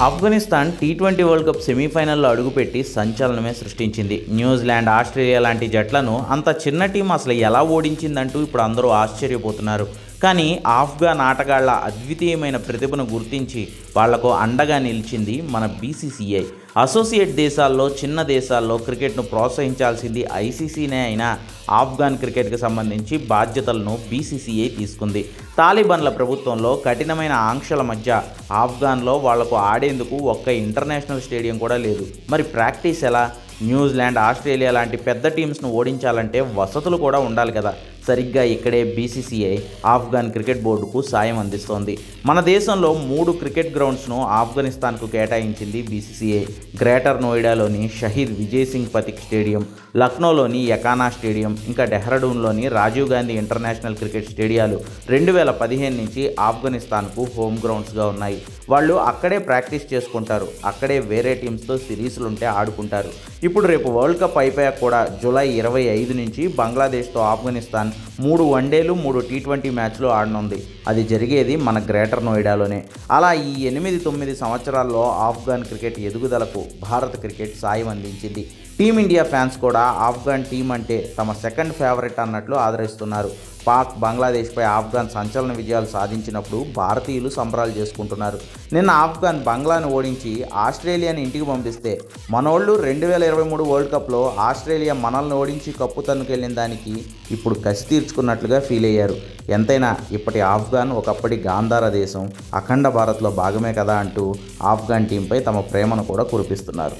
Afghanistan T twenty world cup సెమీఫైనల్లో అడుగుపెట్టి సంచలనమే సృష్టించింది. న్యూజిలాండ్ ఆస్ట్రేలియా లాంటి జట్లను అంత చిన్న టీం అసలు ఎలా ఓడించిందంటూ ఇప్పుడు అందరూ ఆశ్చర్యపోతున్నారు. కానీ ఆఫ్ఘాన్ ఆటగాళ్ళ అద్వితీయమైన ప్రతిభను గుర్తించి వాళ్ళకు అండగా నిలిచింది మన బీసీసీఐ. అసోసియేట్ దేశాల్లో చిన్న దేశాల్లో క్రికెట్ను ప్రోత్సహించాల్సింది ఐసీసీనే అయినా ఆఫ్ఘాన్ క్రికెట్కి సంబంధించి బాధ్యతలను బీసీసీఐ తీసుకుంది. తాలిబాన్ల ప్రభుత్వంలో కఠినమైన ఆంక్షల మధ్య ఆఫ్ఘాన్లో వాళ్ళకు ఆడేందుకు ఒక్క ఇంటర్నేషనల్ స్టేడియం కూడా లేదు. మరి ప్రాక్టీస్ ఎలా? న్యూజిలాండ్ ఆస్ట్రేలియా లాంటి పెద్ద టీమ్స్ను ఓడించాలంటే వసతులు కూడా ఉండాలి కదా. సరిగ్గా ఇక్కడే బీసీసీఐ ఆఫ్ఘాన్ క్రికెట్ బోర్డుకు సాయం అందిస్తోంది. మన దేశంలో మూడు క్రికెట్ గ్రౌండ్స్ను ఆఫ్ఘనిస్తాన్కు కేటాయించింది బీసీసీఐ గ్రేటర్ నోయిడాలోని షహీద్ విజయ్ సింగ్ పతిక్ స్టేడియం లక్నోలోని యకానా స్టేడియం ఇంకా డెహ్రాడూన్లోని రాజీవ్ గాంధీ ఇంటర్నేషనల్ క్రికెట్ స్టేడియాలు రెండు వేల పదిహేను నుంచి ఆఫ్ఘనిస్తాన్కు హోమ్ గ్రౌండ్స్గా ఉన్నాయి. వాళ్ళు అక్కడే ప్రాక్టీస్ చేసుకుంటారు. అక్కడే వేరే టీమ్స్తో సిరీస్లు ఉంటే ఆడుకుంటారు. ఇప్పుడు రేపు వరల్డ్ కప్ అయిపోయాక కూడా జూలై ఇరవై ఐదు నుంచి బంగ్లాదేశ్తో ఆఫ్ఘనిస్తాన్ మూడు వన్డేలు మూడు టీ ట్వంటీ మ్యాచ్లు ఆడనుంది. అది జరిగేది మన గ్రేటర్ నోయిడాలోనే. అలా ఈ ఎనిమిది తొమ్మిది సంవత్సరాల్లో ఆఫ్ఘన్ క్రికెట్ ఎదుగుదలకు భారత క్రికెట్ సాయం అందించింది. టీమిండియా ఫ్యాన్స్ కూడా ఆఫ్ఘాన్ టీం అంటే తమ సెకండ్ ఫేవరెట్ అన్నట్లు ఆదరిస్తున్నారు. పాక్ బంగ్లాదేశ్పై ఆఫ్ఘాన్ సంచలన విజయాలు సాధించినప్పుడు భారతీయులు సంబరాలు చేసుకుంటున్నారు. నిన్న ఆఫ్ఘాన్ బంగ్లాను ఓడించి ఆస్ట్రేలియాని ఇంటికి పంపిస్తే మనోళ్ళు రెండు వేల ఇరవై మూడు వరల్డ్ కప్లో ఆస్ట్రేలియా మనల్ని ఓడించి కప్పు తన్నుకెళ్ళిన దానికి ఇప్పుడు కసి తీర్చుకున్నట్లుగా ఫీల్ అయ్యారు. ఎంతైనా ఇప్పటి ఆఫ్ఘాన్ ఒకప్పటి గాంధార దేశం అఖండ భారత్లో భాగమే కదా అంటూ ఆఫ్ఘాన్ టీంపై తమ ప్రేమను కూడా కురిపిస్తున్నారు.